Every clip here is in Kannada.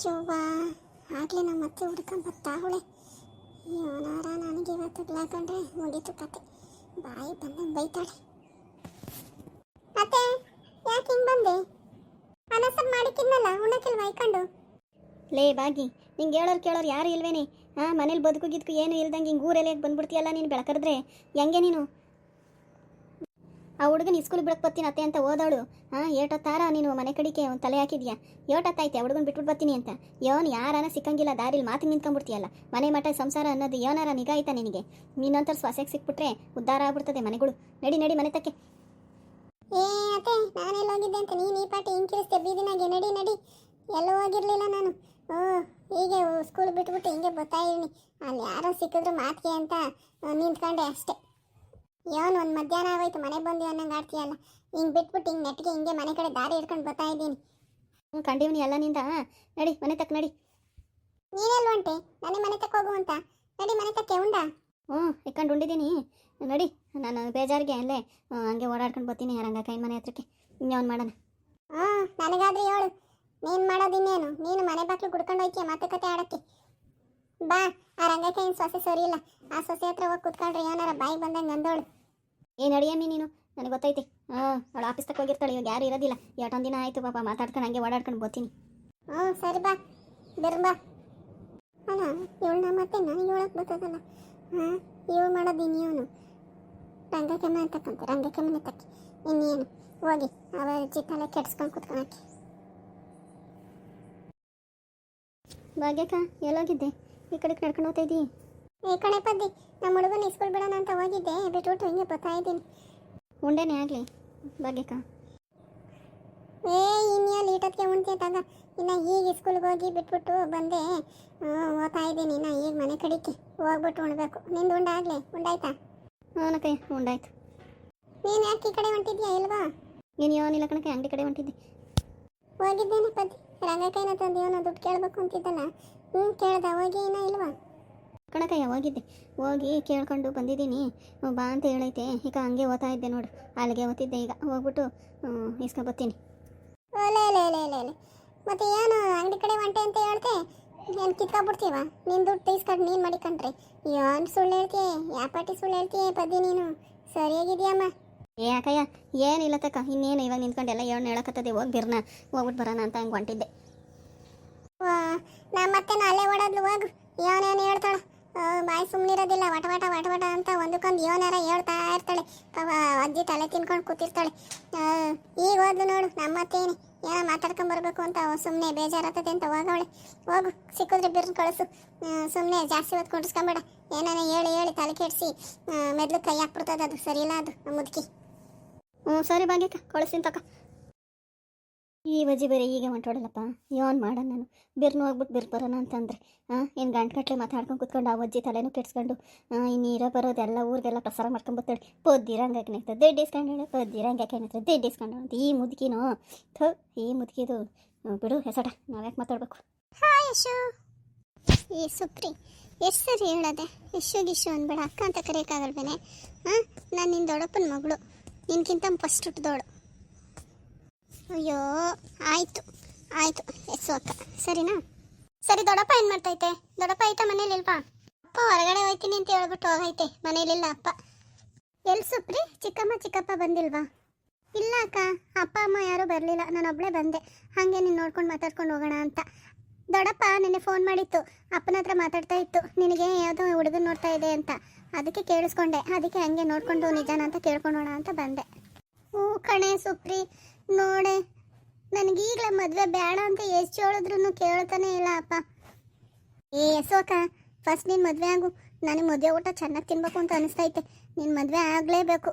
ಶೋಭಾ ಆಗಲೇ ನಮ್ಮ ಮತ್ತೆ ಹುಡ್ಕೊಂಬತ್ತಾವಳೆ ಇವನಾರ ನನಗೆ ಇವತ್ತು ಗ್ಲಾಕೊಂಡ್ರೆ ಮುಗೀತು ಕತೆ. ಬಾಯಿ ಬಂದಂಗೆ ಬೈತಾಳೆ. ಅತ್ತೆ, ಯಾಕೆ ಹಿಂಗೆ ಬಂದೆ? ಅನಸರ್ ಮಾಡಿ ತಿನ್ನಲ್ಲ ಮೈಕೊಂಡು ಲೇ ಬಾಗಿ ನಿಂಗೆ ಹೇಳೋರು ಕೇಳೋರು ಯಾರು ಇಲ್ವೇನೆ? ಹಾಂ ಮನೇಲಿ ಬದುಕು ಗಿದ್ಕು ಏನು ಇಲ್ದಂಗೆ ಹಿಂಗೆ ಊರೆಲ್ಲ ಬಂದ್ಬಿಡ್ತೀಯಲ್ಲ ನೀನು ಬೆಳಕರಿದ್ರೆ? ಹೆಂಗೆ ನೀನು? ಆ ಹುಡುಗನ ಇಸ್ಕೂಲ್ ಬಿಡಕ್ಕೆ ಬರ್ತೀನಿ ಅತ್ತೆ ಅಂತ ಓದೋಳು ಹಾಂ ಏಟೊತ್ತಾರ ನೀನು ಮನೆ ಕಡೆಗೆ ಒಂದು ತಲೆ ಹಾಕಿದ್ಯಾ? ಏಟೊತ್ತಾಯ್ತೆ ಹುಡುಗನ ಬಿಟ್ಬಿಟ್ಟು ಬರ್ತೀನಿ ಅಂತ. ಯೋನ್ ಯಾರನ ಸಿಕ್ಕಂಗಿಲ್ಲ, ದಾರಿಲಿ ಮಾತಿಗೆ ನಿಂತ್ಕೊಂಡ್ಬಿಡ್ತೀಯಲ್ಲ. ಮನೆ ಮಠ ಸಂಸಾರ ಅನ್ನೋದು ಯೋನಾರ ನಿಗಾ ನಿನಗೆ? ನೀನಂತರ ಶ್ವಾಸಕ್ಕೆ ಸಿಕ್ಬಿಟ್ರೆ ಉದ್ಧಾರ ಆಗ್ಬಿಡ್ತದೆ ಮನೆಗಳು. ನಡಿ ನಡಿ ಮನೆ ತಕ್ಕೆ. ಏ, ಅತ್ತೆ ನಾನೆಲ್ಲ ಹೋಗಿದ್ದೆ ಅಂತ ನೀನು ಈ ಪಾಟಿ ಹಿಂಕಿರಿಸ್ತೆ ಬೀದಿನಾಗೆ ನಡಿ ನಡಿ. ಎಲ್ಲೂ ಹೋಗಿರಲಿಲ್ಲ ನಾನು. ಓ, ಹೀಗೆ ಸ್ಕೂಲ್ ಬಿಟ್ಬಿಟ್ಟು ಹಿಂಗೆ ಬರ್ತಾ ಇದ್ದೀನಿ. ಅಲ್ಲಿ ಯಾರೋ ಸಿಕ್ಕಿದ್ರು ಮಾತಿಗೆ ಅಂತ ನಿಂತ್ಕೊಂಡೆ ಅಷ್ಟೇ. ಏನು ಒಂದು ಮಧ್ಯಾಹ್ನ ಆಗೋಯ್ತು ಮನೆ ಬಂದು ಅನ್ನಂಗೆ ಆಡ್ತೀಯಲ್ಲ. ಹಿಂಗೆ ಬಿಟ್ಬಿಟ್ಟು ಹಿಂಗೆ ನೆಟ್ಟಿಗೆ ಹಿಂಗೆ ಮನೆ ಕಡೆ ದಾರಿ ಹಿಡ್ಕೊಂಡು ಬರ್ತಾ ಇದ್ದೀನಿ. ಹ್ಞೂ ಕಂಡೀವ್ನಿ ಎಲ್ಲ ನಿಂದ. ನಡಿ ಮನೆ ತಕ್ಕ ನಡಿ. ನೀನೆಲ್ಲ ಹೊಂಟೆ ನಾನೇ ಮನೆ ತಕ್ಕ ಹೋಗು ಅಂತ. ನಡಿ ಮನೆ ತಕ್ಕೆ ಉಂಡ? ಹ್ಞೂ ಇಕ್ಕಂಡು ಉಂಡಿದ್ದೀನಿ. ನಡಿ ನಾನು ಬೇಜಾರಿಗೆ ಅಲ್ಲೇ ಹಂಗೆ ಓಡಾಡ್ಕೊಂಡು ಬರ್ತೀನಿ ಯಾರಂಗ ಕೈ ಮನೆ ಹತ್ರಕ್ಕೆ. ಇನ್ನೇನು ಮಾಡೋಣ? ಹಾಂ ನನಗಾದ್ರೆ ಹೇಳು ನೀನು ಮಾಡೋದಿನ್ನೇನು ನೀನು ಮನೆ ಬಾಕ್ಲು ಕುಡ್ಕೊಂಡು ಹೋಯ್ತೀಯ ಮಾತುಕತೆ ಆಡೋಕ್ಕೆ? ಬಾ. ಆ ರಂಗಕ್ಕೆ ಸೊಸೆ ಸರಿ ಇಲ್ಲ. ಆ ಸೊಸೆ ಹತ್ರ ಹೋಗಿ ಕುತ್ಕೊಂಡ್ರೆ ಏನಾರ ಬಾಯಿ ಬಂದಂಗೆ ಅಂದೋಳು. ಏನು ನಡಿಯಮ್ಮಿ ನೀನು? ನನಗೆ ಗೊತ್ತೈತಿ. ಹಾಂ ಅವಳು ಆಫೀಸ್ ತಕ್ಕ ಹೋಗಿರ್ತಾಳೆ ಇವಾಗ ಯಾರು ಇರೋದಿಲ್ಲ. ಎಷ್ಟೊಂದು ದಿನ ಆಯಿತು ಪಾಪ ಮಾತಾಡ್ಕೊಂಡು ಹಂಗೆ ಓಡಾಡ್ಕೊಂಡು ಬರ್ತೀನಿ. ಹ್ಞೂ ಸರಿ ಬಾ. ಬೇರೆ ಬಾ. ಅಲ್ಲ ಇವಳನ್ನ ಮತ್ತೆ ನನಗೆ ಹೇಳಕ್ಕೆ ಬರ್ತದಲ್ಲ. ಹಾಂ ಇವಳು ಮಾಡೋದಿನ್ ಇವನು ರಂಗಕ್ಕೆ ಮನೆ ತಕ್ಕಂತ ರಂಗಕ್ಕೆ ಮನೆ ತಕ್ಕಿ ಇನ್ನೇನು? ಹೋಗಿ ಅವ ಚಿತ್ತಲೆ ಕೆಡ್ಸ್ಕೊಂಡು ಕುತ್ಕೊಳಕ್ಕೆ ಭಾಗ್ಯಕ್ಕ ಎಲ್ಲೋಗಿದ್ದೆ? ಈ ಕಡೆ ನಡ್ಕೊಂಡು ಹೋಗ್ತಾ ಇದ್ದೀ ಈ ಕಣೆ ಪದ್ದಿ ನಮ್ಮ ಹುಡುಗನ ಸ್ಕೂಲ್ ಬಿಡೋಣ ಅಂತ ಹೋಗಿದ್ದೆ ಬಿಟ್ಬಿಟ್ಟು ಹಿಂಗೆ ಬರ್ತಾ ಇದ್ದೀನಿ. ಉಂಡೆನೇ ಆಗಲಿ ಭಾಗ್ಯಕ್ಕ. ಏ ಇನ್ಯಾ ಲೀಟತ್ಗೆ ಉಣ್ತೀಯ ತಗ ಇನ್ನು ಈಗ ಸ್ಕೂಲ್ಗೆ ಹೋಗಿ ಬಿಟ್ಬಿಟ್ಟು ಬಂದೆ ಓದ್ತಾ ಇದ್ದೀನಿ ಇನ್ನು ಈಗ ಮನೆ ಕಡೆಗೆ ಹೋಗ್ಬಿಟ್ಟು ಉಣ್ಬೇಕು. ನಿಂದು ಉಂಡಾಗ್ಲಿ ಉಂಡಾಯ್ತಾ? ಹ್ಞೂ ಉಂಡಾಯ್ತು. ನೀನು ಯಾಕೆ ಈ ಕಡೆ ಹೊಂಟಿದ್ಯಾ ಇಲ್ವಾ? ನೀನು ಯೋನಿಲ್ಲ ಕಣಕ್ಕೆ ಅಂಗಡಿ ಕಡೆ ಹೊಂಟಿದ್ದೆ ಹೋಗಿದ್ದೇನೆ ಪದ್ದಿ. ರಂಗಕ್ಕೈನ ತಂದು ಇವನು ದುಡ್ಡು ಕೇಳ್ಬೇಕು ಅಂತಿದ್ದಲ್ಲ ಹ್ಞೂ ಕೇಳ್ದ ಹೋಗಿ ಏನೋ ಇಲ್ವಾ? ಕಣಕಯ್ಯ ಹೋಗಿದ್ದೆ. ಹೋಗಿ ಕೇಳ್ಕೊಂಡು ಬಂದಿದ್ದೀನಿ. ಬಾ ಅಂತ ಹೇಳೈತೆ. ಈಗ ಹಂಗೆ ಓದ್ತಾ ಇದ್ದೆ ನೋಡು. ಅಲ್ಲಿಗೆ ಓದ್ತಿದ್ದೆ ಈಗ. ಹೋಗ್ಬಿಟ್ಟು ಇಸ್ಕೊಬತ್ತೀನಿ ಬರ್ತೀನಿ. ಲೇ ಲೇ ಲೇ ಲೇ ಮತ್ತೆ ಏನು ಅಂಗಡಿ ಕಡೆ ಒಂಟೆ ಅಂತ ಹೇಳ್ತೆ ಏನು ಕಿತ್ಕೊಬಿಡ್ತೀವ ನಿನ್ನ ದುಡ್ಡು ಇಸ್ಕೊಂಡು ನೀನು ಮಾಡಿಕೊಂಡ್ರೆ. ಏನು ಸುಳ್ಳು ಹೇಳ್ತೀಯ? ಯಾಪಾಟಿ ಸುಳ್ಳು ಹೇಳ್ತೀಯ? ಪದ್ದಿ ನೀನು. ಸರಿಯಾಗಿದೆಯಮ್ಮ ಏ ಅಕ್ಕಯ್ಯ, ಏನಿಲ್ಲ ತಕ್ಕ, ಇನ್ನೇನು ಇವಾಗ ನಿಂತ್ಕೊಂಡೆಲ್ಲ ಏನು ಹೇಳಕತ್ತದೆ, ಹೋಗಿ ಬಿರ್ನ ಹೋಗ್ಬಿಟ್ಟು ಬರೋಣ ಅಂತ ಹಂಗೆ ಹೊಂಟಿದ್ದೆ. ನಾ ಮತ್ತೆ ಅಲ್ಲೇ ಓಡೋದ್ಲು, ಹೋಗು ಇವನೇನು ಹೇಳ್ತಾಳೆ. ಬಾಯಿ ಸುಮ್ಮನಿರೋದಿಲ್ಲ ವಟ ವಟ ವಟ ವಟ ಅಂತ ಒಂದಕ್ಕೊಂದು ಇವನಾರ ಹೇಳ್ತಾ ಇರ್ತಾಳೆ. ಅಜ್ಜಿ ತಲೆ ತಿನ್ಕೊಂಡು ಕೂತಿರ್ತಾಳೆ. ಈಗ ಹೋದ್ಲು ನೋಡು ನಮ್ಮ ಅತ್ತೇನೆ ಏನೋ ಮಾತಾಡ್ಕೊಂಬರ್ಬೇಕು ಅಂತ ಸುಮ್ಮನೆ ಬೇಜಾರಾಗ್ತದೆ ಅಂತ ಹೋಗವಳೆ. ಹೋಗು, ಸಿಕ್ಕಿದ್ರೆ ಬಿರ್ನ ಕಳಿಸು. ಸುಮ್ಮನೆ ಜಾಸ್ತಿ ಹೊತ್ತು ಕುಂಡಿಸ್ಕೊಂಬೇಡ. ಏನಾನ ಹೇಳಿ ಹೇಳಿ ತಲೆ ಕೆಡಿಸಿ ಮೆದ್ಲು ಕೈ ಹಾಕ್ಬಿಡ್ತದೆ ಅದು ಸರಿ ಇಲ್ಲ ಅದು, ಮುದುಕಿ. ಹ್ಞೂ ಸರಿ ಭಾಗ್ಯಕ್ಕ ಕಳಿಸ್ತೀನಿ ತಕ್ಕ ಈ ವಜಿ ಬೇರೆ ಈಗ ಹೊಂಟೋಡಲ್ಲಪ್ಪ ಏನು ಮಾಡೋಣ ನಾನು? ಬಿರ್ನು ಹೋಗ್ಬಿಟ್ಟು ಬಿರ್ ಬರೋಣ ಅಂತಂದ್ರೆ. ಹಾಂ ಏನು ಗಂಟು ಮಾತಾಡ್ಕೊಂಡು ಕುತ್ಕೊಂಡು ಆ ಅಜ್ಜಿ ತಲೆನೂ ಕೆಡ್ಸ್ಕೊಂಡು ಇನ್ನು ಇರೋ ಬರೋದೆಲ್ಲ ಊರಿಗೆಲ್ಲ ಪ್ರಸಾರ ಮಾಡ್ಕೊಂಬರ್ತಾಳೆ ಪೊದ್ದಿರಂಗೆ ಹಾಕಿನಾಯ್ತು ದುಡ್ಡು ಇಸ್ಕೊಂಡು ಪೊದ್ದಿರಂಗೆ ಹಾಕಿನಾಯ್ತು ದುಡ್ಡು ಇಸ್ಕೊಂಡು ಅಂತ. ಈ ಮುದುಕಿನೋ? ಥೋ, ಈ ಮುದುಕಿದು. ಬಿಡು ಹೆಸಡ ನಾವ್ಯಾಕೆ ಮಾತಾಡ್ಬೇಕು? ಹಾಯ್ ಯಶು. ಈ ಸುಪ್ರಿ, ಎಷ್ಟು ಸರಿ ಹೇಳೋದೆ? ಯಶು ಗಿಶು ಅಂದ್ಬೇಡ ಅಕ್ಕ ಅಂತ ಕರೆಯೋಕ್ಕಾಗಲ್ವೇನೆ? ಹಾಂ ನಾನು ನಿನ್ನ ದೊಡ್ಡಪ್ಪನ ಮಗಳು. ನಿನ್ಕಿಂತ ಫಸ್ಟ್ ಹುಟ್ಟಿದವಳು ಅಯ್ಯೋ, ಆಯಿತು ಆಯಿತು ಎಸ್ ಅಕ್ಕ. ಸರಿನಾ? ಸರಿ, ದೊಡ್ಡಪ್ಪ ಏನು ಮಾಡ್ತೈತೆ? ದೊಡ್ಡಪ್ಪ ಐತೆ ಮನೇಲಿ ಇಲ್ವಾ? ಅಪ್ಪ ಹೊರಗಡೆ ಹೋಯ್ತೀನಿ ಅಂತ ಹೇಳ್ಬಿಟ್ಟು ಹೋಗೈತೆ, ಮನೇಲಿಲ್ಲ ಅಪ್ಪ. ಎಲ್ಲಿ ಸುಪ್ರಿ? ಚಿಕ್ಕಮ್ಮ, ಚಿಕ್ಕಪ್ಪ ಬಂದಿಲ್ವಾ? ಇಲ್ಲ ಅಕ್ಕ, ಅಪ್ಪ, ಅಮ್ಮ ಯಾರೂ ಬರಲಿಲ್ಲ. ನಾನೊಬ್ಬಳೇ ಬಂದೆ. ಹಾಗೆ ನೀನು ನೋಡ್ಕೊಂಡು ಮಾತಾಡ್ಕೊಂಡು ಹೋಗೋಣ ಅಂತ. ದೊಡ್ಡಪ್ಪ ನಿನ್ನೆ ಫೋನ್ ಮಾಡಿತ್ತು. ಅಪ್ಪನ ಹತ್ರ ಮಾತಾಡ್ತಾ ಇತ್ತು. ನಿನಗೆ ಯಾವುದೋ ಹುಡುಗನ್ ನೋಡ್ತಾ ಇದೆ ಅಂತ. ಅದಕ್ಕೆ ಕೇಳಿಸ್ಕೊಂಡೆ. ಅದಕ್ಕೆ ಹಂಗೆ ನೋಡ್ಕೊಂಡು ನಿಜಾನ ಅಂತ ಕೇಳ್ಕೊಂಡೋಣ ಅಂತ ಬಂದೆ. ಹ್ಞೂ ಕಣೆ ಸುಪ್ರಿ. ನೋಡೆ, ನನಗೀಗಲೇ ಮದುವೆ ಬೇಡ ಅಂತ ಎಷ್ಟು ಹೇಳಿದ್ರು ಕೇಳ್ತಾನೆ ಇಲ್ಲ ಅಪ್ಪ. ಏ ಯಶೋಕ ಫಸ್ಟ್ ನೀನು ಮದುವೆ ಆಗು. ನನಗೆ ಮದುವೆ ಊಟ ಚೆನ್ನಾಗಿ ತಿನ್ಬೇಕು ಅಂತ ಅನಿಸ್ತೈತೆ. ನೀನು ಮದುವೆ ಆಗಲೇಬೇಕು.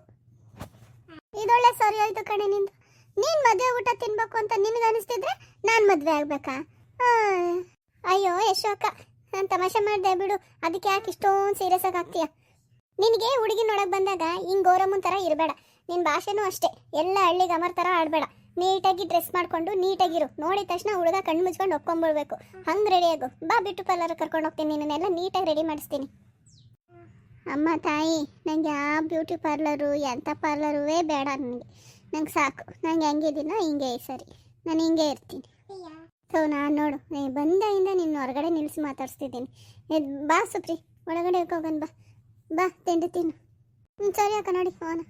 ಇದೊಳ್ಳೆ ಸರಿ ಆಯಿತು ಕಣೆ ನಿಂದು. ನೀನು ಮದುವೆ ಊಟ ತಿನ್ಬೇಕು ಅಂತ ನಿನಗೆ ಅನಿಸ್ತಿದ್ರೆ ನಾನು ಮದುವೆ ಆಗ್ಬೇಕಾ? ಅಯ್ಯೋ ಯಶೋಕ ನಾನು ತಮಾಷೆ ಮಾಡಿದೆ ಬಿಡು. ಅದಕ್ಕೆ ಯಾಕೆ ಇಷ್ಟೊಂದು ಸೀರಿಯಸ್ ಆಗಿ ಆಗ್ತೀಯ ನಿನಗೆ ಹುಡುಗಿ ನೋಡಕ್ ಬಂದಾಗ ಹಿಂಗೆ ಗೌರಮ್ಮನ ಥರ ಇರಬೇಡ. ನಿನ್ನ ಭಾಷೆನೂ ಅಷ್ಟೇ. ಎಲ್ಲ ಹಳ್ಳಿಗೆ ಅಮರ್ ಥರ ಆಡಬೇಡ. ನೀಟಾಗಿ ಡ್ರೆಸ್ ಮಾಡ್ಕೊಂಡು ನೀಟಾಗಿರು. ನೋಡಿದ ತಕ್ಷಣ ಹುಡುಗ ಕಣ್ಣು ಮುಚ್ಕೊಂಡು ಒಪ್ಕೊಂಡ್ಬಿಡ್ಬೇಕು ಹಂಗೆ ರೆಡಿ ಆಗು. ಬಾ, ಬಿಟ್ಟು ಪಾರ್ಲರ್ ಕರ್ಕೊಂಡು ಹೋಗ್ತೀನಿ. ನಿನ್ನೆಲ್ಲ ನೀಟಾಗಿ ರೆಡಿ ಮಾಡಿಸ್ತೀನಿ. ಅಮ್ಮ, ತಾಯಿ ನನಗೆ ಆ ಬ್ಯೂಟಿ ಪಾರ್ಲರು ಎಂಥ ಪಾರ್ಲರುವೇ ಬೇಡ ನನಗೆ. ನಂಗೆ ಸಾಕು. ನಂಗೆ ಹೆಂಗಿದ್ದೀನೋ ಹಿಂಗೆ ಸರಿ. ನಾನು ಹಿಂಗೆ ಇರ್ತೀನಿ. ಥೋ ನಾನು ನೋಡು. ನೀ ಬಂದಾಗಿಂದ ನಿನ್ನ ಹೊರಗಡೆ ನಿಲ್ಲಿಸಿ ಮಾತಾಡಿಸ್ತಿದ್ದೀನಿ. ಬಾ ಸುಪ್ರಿ. ಒಳಗಡೆ ಹೋಗೋಣ ಬಾ. ಬಾ, ತಿಂಡಿ ತಿನ್ನು. ಹ್ಞೂ ಸರಿ ಅಕ್ಕ, ನೋಡಿ ಹೋಗೋಣ